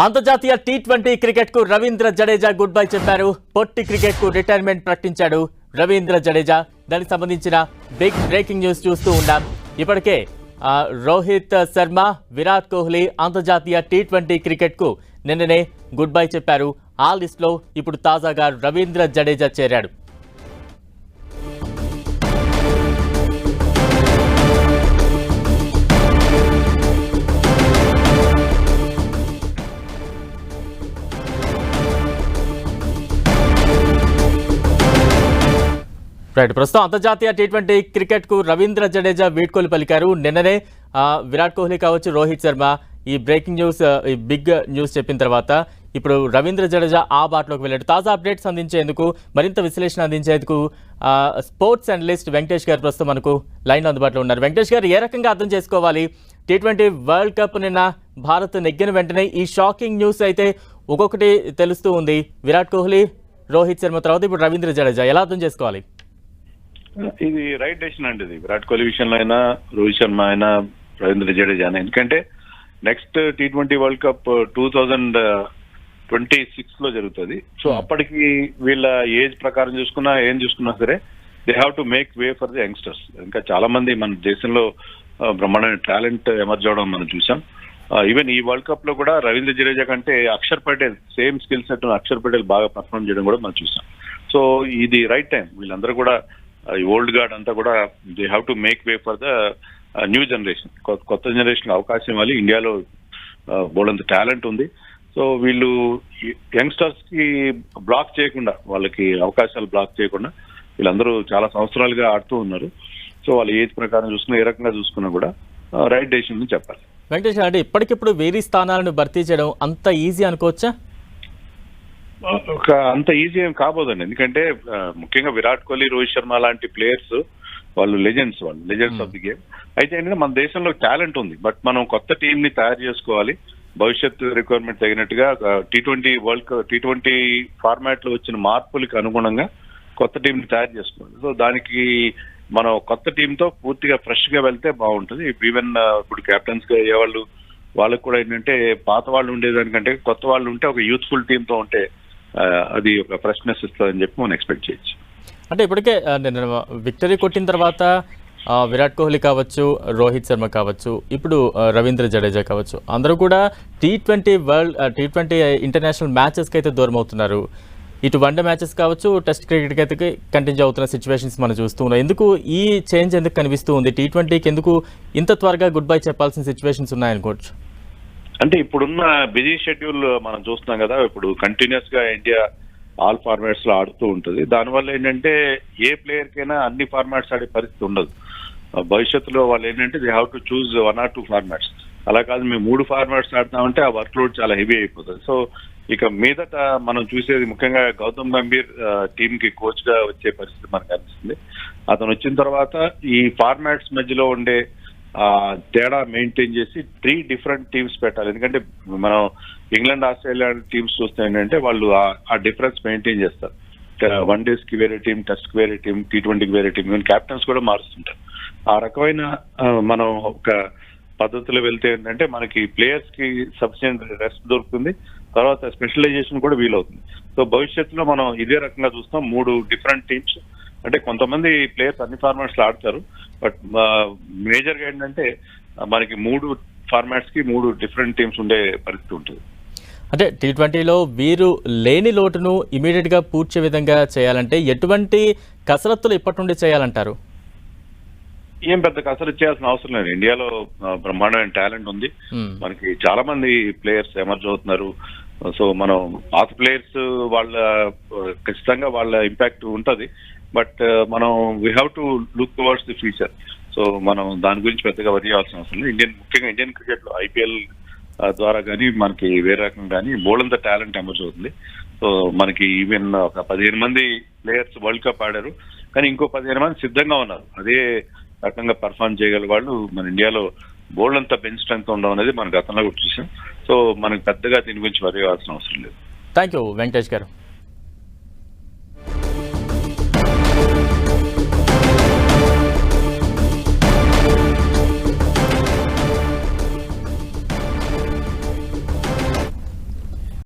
అంతర్జాతీయ T twenty క్రికెట్కు Ravindra Jadeja good bye చెప్పారు. పొట్టి క్రికెట్కు రిటైర్మెంట్ ప్రకటించాడు రవీంద్ర జడేజా. దానికి సంబంధించిన బిగ్ బ్రేకింగ్ న్యూస్ చూస్తూ ఉన్నాం. ఇప్పటికే రోహిత్ శర్మ విరాట్ కోహ్లీ అంతర్జాతీయ టీ ట్వంటీ క్రికెట్కు నిన్ననే గుడ్ బై చెప్పారు. ఆ లిస్ట్లో ఇప్పుడు తాజాగా రవీంద్ర జడేజా చేరాడు. రైట్ ప్రస్తుతం అంతర్జాతీయ టీ ట్వంటీ క్రికెట్కు రవీంద్ర జడేజా వీడ్కోలు పలికారు. నిన్ననే విరాట్ కోహ్లీ కావచ్చు రోహిత్ శర్మ ఈ బ్రేకింగ్ న్యూస్ ఈ బిగ్ న్యూస్ చెప్పిన తర్వాత ఇప్పుడు రవీంద్ర జడేజా ఆ బాటలోకి వెళ్ళాడు. తాజా అప్డేట్స్ అందించేందుకు మరింత విశ్లేషణ అందించేందుకు స్పోర్ట్స్ అనలిస్ట్ వెంకటేష్ గారు ప్రస్తుతం మనకు లైన్ అందుబాటులో ఉన్నారు. వెంకటేష్ గారు ఏ రకంగా అర్థం చేసుకోవాలి? టీ ట్వంటీ వరల్డ్ కప్ నిన్న భారత్ నెగ్గిన వెంటనే ఈ షాకింగ్ న్యూస్ అయితే ఒక్కొక్కటి తెలుస్తూ ఉంది. విరాట్ కోహ్లీ రోహిత్ శర్మ తర్వాత ఇప్పుడు రవీంద్ర జడేజా ఎలా అర్థం చేసుకోవాలి? ఇది రైట్ డెసిషన్ అండి ఇది. విరాట్ కోహ్లీ విషయంలో అయినా రోహిత్ శర్మ అయినా రవీంద్ర జడేజా అయినా ఎందుకంటే next T twenty world cup two thousand twenty సిక్స్లో జరుగుతుంది. So Hmm. అప్పటికి వీళ్ళ ఏజ్ ప్రకారం చూసుకున్నా ఏం చూసుకున్నా సరే they have to make way for the youngsters ఇంకా చాలా మంది మన దేశంలో బ్రహ్మాండమైన టాలెంట్ ఎమర్జ్ అవడం మనం చూసాం. ఈవెన్ ఈ వరల్డ్ కప్లో కూడా రవీంద్ర జడేజా కంటే Akshar Patel same skill set Akshar Patel బాగా పర్ఫార్మ్ చేయడం కూడా మనం చూసాం. సో ఇది రైట్ టైం వీళ్ళందరూ కూడా ఈ ఓల్డ్ గార్డ్ అంతా కూడా they have to make way for the new generation. కొత్త జనరేషన్ అవకాశం ఇవ్వాలి. ఇండియాలో బోల్డంత టాలెంట్ ఉంది. సో వీళ్ళు యంగ్స్టర్స్కి బ్లాక్ చేయకుండా వాళ్ళకి అవకాశాలు బ్లాక్ చేయకుండా వీళ్ళందరూ చాలా సంవత్సరాలుగా ఆడుతూ ఉన్నారు. సో వాళ్ళ ఏజ్ ప్రకారం చూసుకున్నా ఏ రకంగా చూసుకున్నా కూడా రైట్ డెసిషన్ చెప్పాలి. వెంకటేశ్వర అంటే ఇప్పటికిప్పుడు వేరే స్థానాలను భర్తీ చేయడం అంత ఈజీ అనుకోవచ్చా? ఒక అంత ఈజీ ఏం కాబోదండి. ఎందుకంటే ముఖ్యంగా విరాట్ కోహ్లీ రోహిత్ శర్మ లాంటి ప్లేయర్స్ వాళ్ళు లెజెండ్స్ వాళ్ళు లెజెండ్స్ ఆఫ్ ది గేమ్ అయితే ఏంటంటే మన దేశంలో టాలెంట్ ఉంది. బట్ మనం కొత్త టీం ని తయారు చేసుకోవాలి. భవిష్యత్తు రిక్వైర్మెంట్ తగినట్టుగా T twenty world cup T twenty ఫార్మాట్లో వచ్చిన మార్పులకు అనుగుణంగా కొత్త టీం ని తయారు చేసుకోవాలి. సో దానికి మనం కొత్త టీం తో పూర్తిగా ఫ్రెష్గా వెళ్తే బాగుంటుంది. ఈవెన్ ఇప్పుడు కెప్టెన్స్గా అయ్యే వాళ్ళు వాళ్ళకు కూడా ఏంటంటే పాత వాళ్ళు ఉండేదానికంటే కొత్త వాళ్ళు ఉంటే ఒక యూత్ఫుల్ టీమ్తో ఉంటే అది ఒక ఫ్రెష్నెస్ ఇస్తుందని చెప్పి మనం ఎక్స్పెక్ట్ చేయొచ్చు. అంటే ఇప్పటికే విక్టరీ కొట్టిన తర్వాత విరాట్ కోహ్లీ కావచ్చు రోహిత్ శర్మ కావచ్చు ఇప్పుడు రవీంద్ర జడేజా కావచ్చు అందరూ కూడా T twenty world T twenty international మ్యాచెస్కి అయితే దూరం అవుతున్నారు ఇటు వన్డే మ్యాచెస్ కావచ్చు టెస్ట్ క్రికెట్కి అయితే కంటిన్యూ అవుతున్న సిచ్యువేషన్స్ మనం చూస్తూ ఉన్నాం. ఎందుకు ఈ చేంజ్ ఎందుకు కనిపిస్తూ ఉంది? టీ ట్వంటీకి ఎందుకు ఇంత త్వరగా గుడ్ బై చెప్పాల్సిన సిచ్యువేషన్స్ ఉన్నాయనుకోవచ్చు? అంటే ఇప్పుడున్న బిజీ షెడ్యూల్ మనం చూస్తున్నాం కదా ఇప్పుడు కంటిన్యూస్గా ఇండియా ఆల్ ఫార్మాట్స్లో ఆడుతూ ఉంటుంది. దానివల్ల ఏంటంటే ఏ ప్లేయర్ కైనా అన్ని ఫార్మాట్స్ ఆడే పరిస్థితి ఉండదు. భవిష్యత్తులో వాళ్ళు ఏంటంటే they have to choose one or two formats అలా కాదు మేము మూడు ఫార్మాట్స్ ఆడతామంటే ఆ వర్క్ లోడ్ చాలా హెవీ అయిపోతుంది. సో ఇక మీదట మనం చూసేది ముఖ్యంగా గౌతమ్ గంభీర్ టీమ్కి కోచ్గా వచ్చే పరిస్థితి మనకు అనిపిస్తుంది. అతను వచ్చిన తర్వాత ఈ ఫార్మాట్స్ మధ్యలో ఉండే తేడా మెయింటైన్ చేసి త్రీ డిఫరెంట్ టీమ్స్ పెట్టాలి. ఎందుకంటే మనం ఇంగ్లాండ్ ఆస్ట్రేలియా టీమ్స్ చూస్తే ఏంటంటే వాళ్ళు ఆ- డిఫరెన్స్ మెయింటైన్ చేస్తారు. వన్ డేస్కి వేరే టీం టెస్ట్కి వేరే టీం టీ ట్వంటీకి వేరే టీం ఈవెన్ క్యాప్టెన్స్ కూడా మారుస్తుంటారు. ఆ రకమైన మనం ఒక పద్ధతిలో వెళ్తే ఏంటంటే మనకి ప్లేయర్స్కి సఫిషియెంట్ రెస్ట్ దొరుకుతుంది. తర్వాత స్పెషలైజేషన్ కూడా వీలవుతుంది. సో భవిష్యత్తులో మనం ఇదే రకంగా చూస్తాం. మూడు డిఫరెంట్ టీమ్స్ అంటే కొంతమంది ప్లేయర్స్ అన్ని ఫార్మాట్స్లో ఆడతారు బట్ మేజర్గా ఏంటంటే మనకి మూడు ఫార్మాట్స్కి మూడు డిఫరెంట్ టీమ్స్ ఉండే పరిస్థితి ఉంటుంది. అంటే టీ ట్వంటీలో వీరు లేని లోటును ఇమీడియట్గా పూడ్చే విధంగా చేయాలంటే ఎటువంటి కసరత్తులు ఇప్పటి నుండి చేయాలంటారు? ఏం పెద్ద కసరత్తు చేయాల్సిన అవసరం లేదు. ఇండియాలో బ్రహ్మాండమైన టాలెంట్ ఉంది. మ్మ్. మనకి చాలా మంది ప్లేయర్స్ ఎమర్జ్ అవుతున్నారు. సో మనం పాత ప్లేయర్స్ వాళ్ళ ఖచ్చితంగా వాళ్ళ ఇంపాక్ట్ ఉంటది. బట్ uh, మనం we have to look towards the future so మనం దాని గురించి పెద్దగా వరి చేయాల్సిన అవసరం లేదు. ఇండియన్ ముఖ్యంగా ఇండియన్ క్రికెట్లో ఐపీఎల్ uh, ద్వారా కానీ మనకి వేరే రకం కానీ బోల్డంత టాలెంట్ ఎమర్జ్ అవుతుంది. సో మనకి ఈవెన్ ఒక పదిహేను మంది ప్లేయర్స్ వరల్డ్ కప్ ఆడారు. కానీ ఇంకో పదిహేను మంది సిద్ధంగా ఉన్నారు. అదే రకంగా పర్ఫామ్ చేయగల వాళ్ళు మన ఇండియాలో బోల్డ్ అంతా బెంచ్ స్ట్రెంత్ ఉండడం అనేది మన గతంలో కూడా చూసాం. సో మనకి పెద్దగా దీని గురించి వరి అవ్వాల్సిన అవసరం లేదు. థ్యాంక్ యూ వెంకటేష్ గారు.